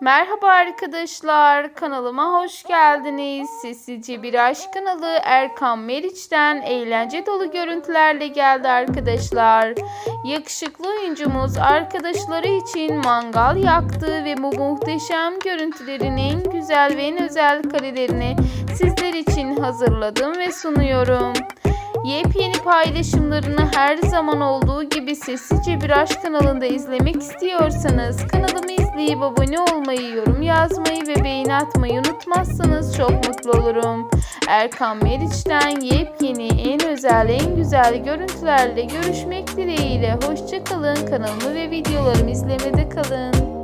Merhaba arkadaşlar, kanalıma hoş geldiniz. Sessizce Bir Aşk kanalı Erkan Meriç'ten eğlence dolu görüntülerle geldi arkadaşlar. Yakışıklı oyuncumuz arkadaşları için mangal yaktı ve bu muhteşem görüntülerin en güzel ve en özel karelerini sizler için hazırladım ve sunuyorum. Yepyeni paylaşımlarını her zaman olduğu gibi Sessizce Bir Aşk kanalında izlemek istiyorsanız kanalımı izleyip abone olmayı, yorum yazmayı ve beğeni atmayı unutmazsanız çok mutlu olurum. Erkan Meriç'ten yepyeni, en özel, en güzel görüntülerle görüşmek dileğiyle. Hoşçakalın. Kanalımı ve videolarımı izlemede kalın.